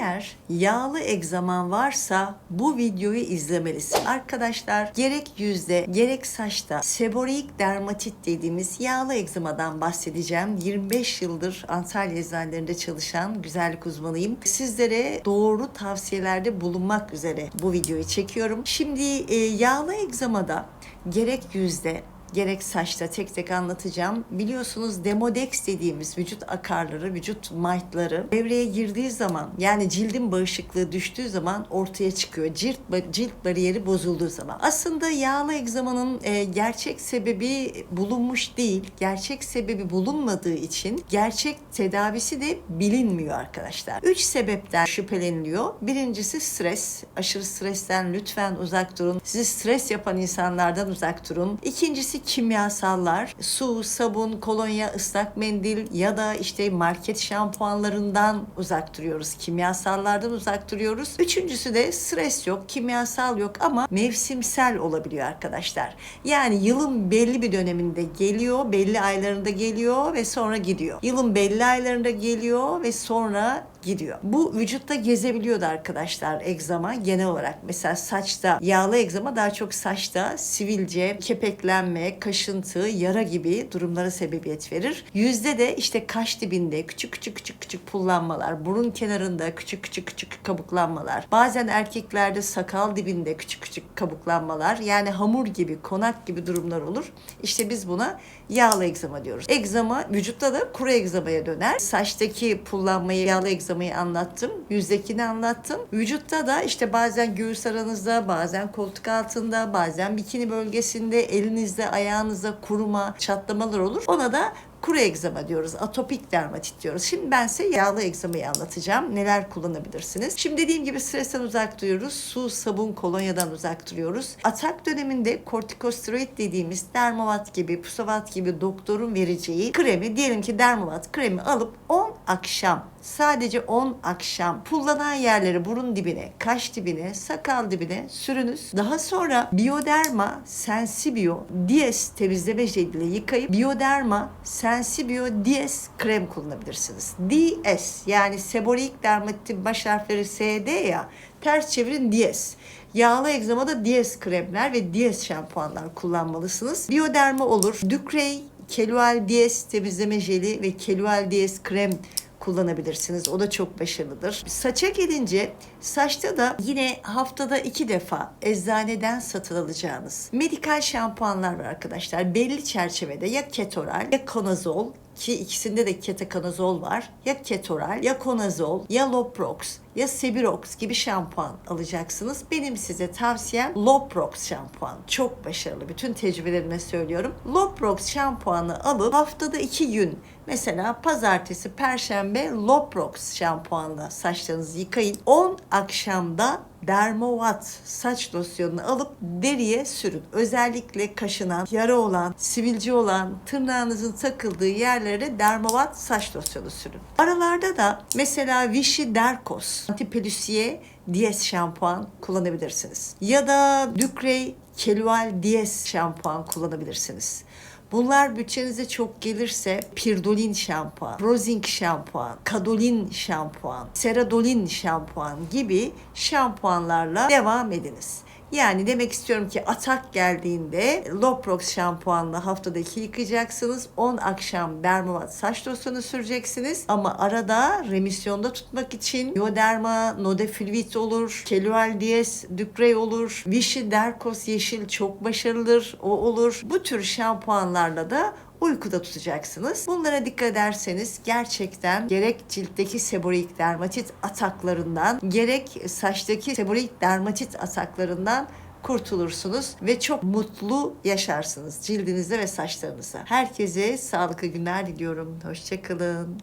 Eğer yağlı egzaman varsa bu videoyu izlemelisin. Arkadaşlar gerek yüzde gerek saçta seboreik dermatit dediğimiz yağlı egzamadan bahsedeceğim. 25 yıldır Antalya eczanelerinde çalışan güzellik uzmanıyım. Sizlere doğru tavsiyelerde bulunmak üzere bu videoyu çekiyorum. Şimdi e, yağlı egzamada gerek yüzde gerek saçta tek tek anlatacağım. Biliyorsunuz demodex dediğimiz vücut akarları, vücut mightları devreye girdiği zaman yani cildin bağışıklığı düştüğü zaman ortaya çıkıyor. Cilt, cilt bariyeri bozulduğu zaman. Aslında yağlı egzamanın e, gerçek sebebi bulunmuş değil. Gerçek sebebi bulunmadığı için gerçek tedavisi de bilinmiyor arkadaşlar. Üç sebepten şüpheleniliyor. Birincisi stres. Aşırı stresten lütfen uzak durun. Sizi stres yapan insanlardan uzak durun. İkincisi kimyasallar, su, sabun, kolonya, ıslak mendil ya da işte market şampuanlarından uzak duruyoruz. Kimyasallardan uzak duruyoruz. Üçüncüsü de stres yok, kimyasal yok ama mevsimsel olabiliyor arkadaşlar. Yani yılın belli bir döneminde geliyor, belli aylarında geliyor ve sonra gidiyor. Yılın belli aylarında geliyor ve sonra gidiyor. Bu vücutta gezebiliyordu arkadaşlar egzama genel olarak. Mesela saçta yağlı egzama daha çok saçta sivilce, kepeklenme, kaşıntı, yara gibi durumlara sebebiyet verir. Yüzde de işte kaş dibinde küçük küçük küçük küçük pullanmalar, burun kenarında küçük küçük küçük kabuklanmalar, bazen erkeklerde sakal dibinde küçük küçük kabuklanmalar yani hamur gibi, konak gibi durumlar olur. İşte biz buna yağlı egzama diyoruz. Egzama vücutta da kuru egzamaya döner. Saçtaki pullanmayı, yağlı egzamayı anlattım. Yüzdekini anlattım. Vücutta da işte bazen göğüs aranızda, bazen koltuk altında, bazen bikini bölgesinde, elinizde, ayağınızda kuruma, çatlamalar olur. Ona da kuru egzama diyoruz. Atopik dermatit diyoruz. Şimdi ben size yağlı egzamayı anlatacağım. Neler kullanabilirsiniz? Şimdi dediğim gibi stresten uzak duruyoruz. Su, sabun, kolonyadan uzak duruyoruz. Atak döneminde kortikosteroid dediğimiz dermovat gibi, pusavat gibi doktorun vereceği kremi diyelim ki dermovat kremi alıp 10 akşam sadece 10 akşam pullanan yerleri burun dibine, kaş dibine, sakal dibine sürünüz. Daha sonra Bioderma Sensibio DS temizleme jeliyle yıkayıp Bioderma Sensibio DS krem kullanabilirsiniz. DS yani seboreik dermatitin baş harfleri SD ya ters çevirin DS. Yağlı egzamada DS kremler ve DS şampuanlar kullanmalısınız. Bioderma olur. Ducrey Kelual DS temizleme jeli ve Kelual DS krem kullanabilirsiniz. O da çok başarılıdır. Saça gelince saçta da yine haftada iki defa eczaneden satın alacağınız medikal şampuanlar var arkadaşlar. Belli çerçevede ya ketoral ya konazol ki ikisinde de ketakonazol var. Ya ketoral, ya konazol, ya loprox, ya sebirox gibi şampuan alacaksınız. Benim size tavsiyem loprox şampuan. Çok başarılı. Bütün tecrübelerime söylüyorum. Loprox şampuanı alıp haftada iki gün mesela pazartesi, perşembe loprox şampuanla saçlarınızı yıkayın. 10 akşamda Dermovat saç losyonunu alıp deriye sürün. Özellikle kaşınan, yara olan, sivilce olan, tırnağınızın takıldığı yerlere Dermovat saç losyonu sürün. Aralarda da mesela Vichy Dercos Antipelüsiye DS şampuan kullanabilirsiniz. Ya da Ducrey Kelual DS şampuan kullanabilirsiniz. Bunlar bütçenize çok gelirse Pirdolin şampuan, Rosing şampuan, Kadolin şampuan, Ceradolin şampuan gibi şampuanlarla devam ediniz. Yani demek istiyorum ki atak geldiğinde Loprox şampuanla haftadaki yıkayacaksınız. 10 akşam Dermovat saç losyonu süreceksiniz. Ama arada remisyonda tutmak için Bioderma, Nodefilvit olur, Kelual DS, Ducrey olur, Vichy Dercos yeşil çok başarılıdır. O olur. Bu tür şampuanlarla da uykuda tutacaksınız. Bunlara dikkat ederseniz gerçekten gerek ciltteki seboreik dermatit ataklarından gerek saçtaki seboreik dermatit ataklarından kurtulursunuz ve çok mutlu yaşarsınız cildinizde ve saçlarınızda. Herkese sağlıklı günler diliyorum. Hoşçakalın.